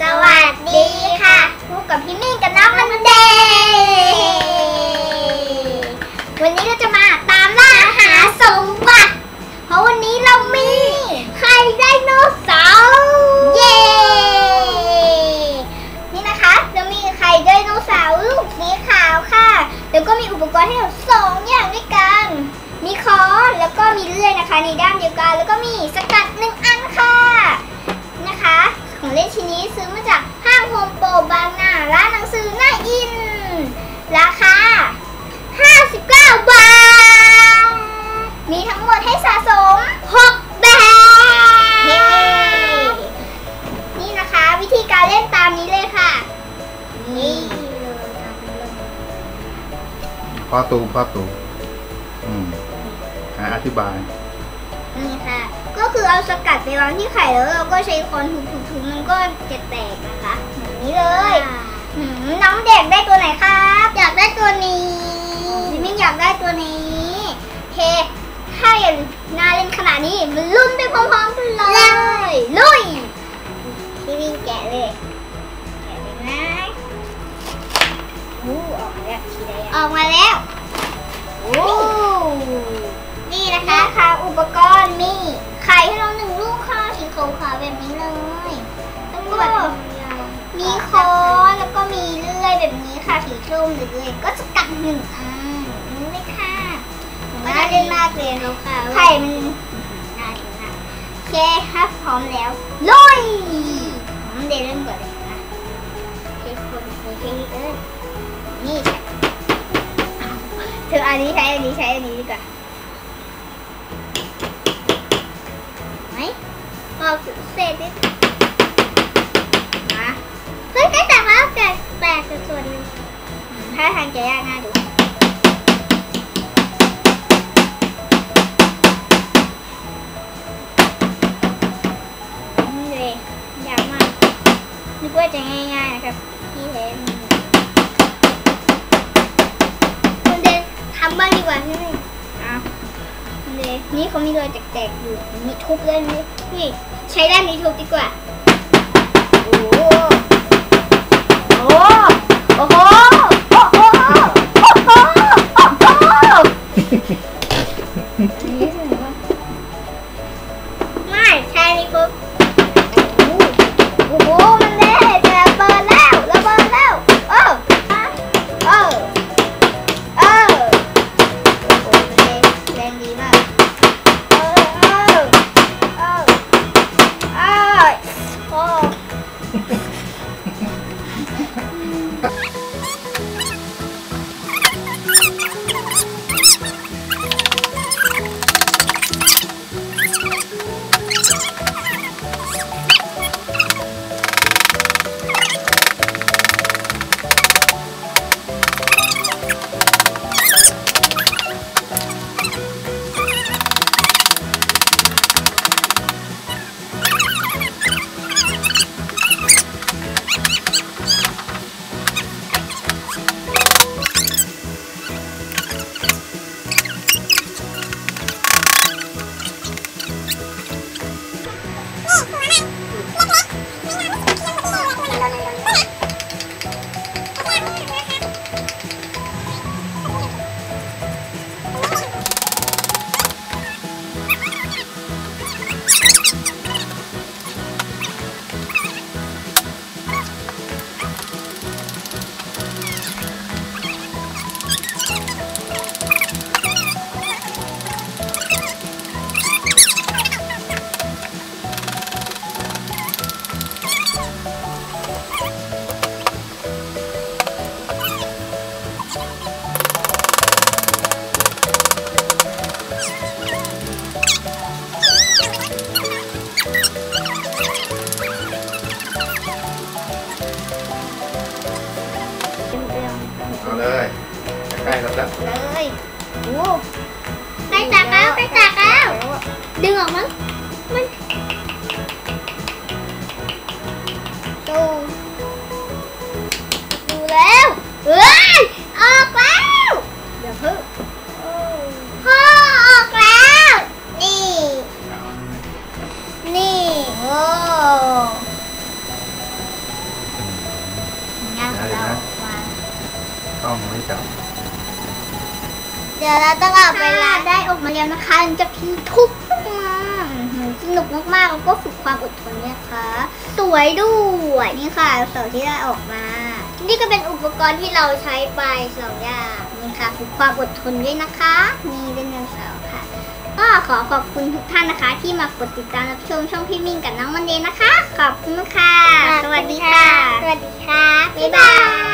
สวัสดีค่ะพบกับพี่มิ่งกับน้องมันเดย์วันนี้เราจะมาตามล่าหาสมบัติ เพราะวันนี้เรามีไข่ไดโนเสาร์เย้นี่นะคะจะมีไข่ไดโนเสาร์ลูกสีขาวค่ะ แล้วก็มีอุปกรณ์ให้เราสองอย่างด้วยกัน มีค้อนแล้วก็มีเลื่อยนะคะในด้านเดียวกัน แล้วก็มีสกัดหนึ่งอันค่ะนะคะ เล่นชิ้นนี้ซื้อมาจากห้างโฮมโปรบางนาร้านหนังสือหน้าอิน ราคา 59 บาท มีทั้งหมดให้สะสม 6 แบบนี่นะคะวิธีการเล่นตามนี้เลยค่ะ นี่เลยตามนี้เลยพ่อตูพ่อตูอืมอะอธิบายนี่ค่ะก็ คือเอาสกัดไปวางที่ไข่แล้วเราก็ใช้ค้อนทุบๆๆมันก็จะแตกนะคะแบบนี้เลยหืมน้องเด็กได้ตัวไหนครับ อยากได้ตัวนี้พี่มิ้งอยากได้ตัวนี้โอเคถ้าอย่างน่าเล่นขนาดนี้มันลุ้นไปพ นี้ค่ะสีส้มเลยก็จะกัดหนึ่งอันนี่เลยค่ะน่าเล่นมากเลยเราค่ะไข่มันน่าดูนะโอเคถ้าพร้อมแล้วลุยผมเดยวเริ่มก่อนเลยนะเทคนเทเอ้ยนี่เธออันนี้ใช้อันนี้ใช้อันนี้ดีกว่าไหมออกเศษนิดมาเฮ้ยแตกแล้วแตกแตกส่วนหนึ่ง อืมถ้าทางจะยากน่าดูนี่เลยยากมากนึกว่าจะง่ายๆนะครับที่แท้มันคุณเดนทำบ้างดีกว่าใช่ไหมอ้าวเลยนี่เขามีรอยแตกๆอยู่มีทุบเลยนี่นี่ใช้ด้านนี้ทุบดีกว่าโอ้โหโอ้โห Yeah. เอาเลยใกล้แล้วแล้วๆเลยโอ้ใกล้จากแล้วใกล้จากแล้ว ดึงออกมั้งมัน ต้องไม่จับเดี๋ยวเราต้องเอาเวลาได้ออกมาแล้วนะคะหลังจากที่ทุบขึ้นมาอื้อหือสนุกมากๆแล้วก็ฝึกความอดทนเนี่ยค่ะสวยด้วยนี่ค่ะเสาที่ได้ออกมา นี่ก็เป็นอุปกรณ์ที่เราใช้ไปสองอย่างนี่ค่ะฝึกความอดทนด้วยนะคะนี่เป็นเงินเสาร์ค่ะ ก็ขอขอบคุณทุกท่านนะคะ ที่มากดติดตามรับชมช่องพี่มิ่งกับน้องมันเดย์นะคะ ขอบคุณค่ะ สวัสดีค่ะ สวัสดีค่ะบ๊ายบาย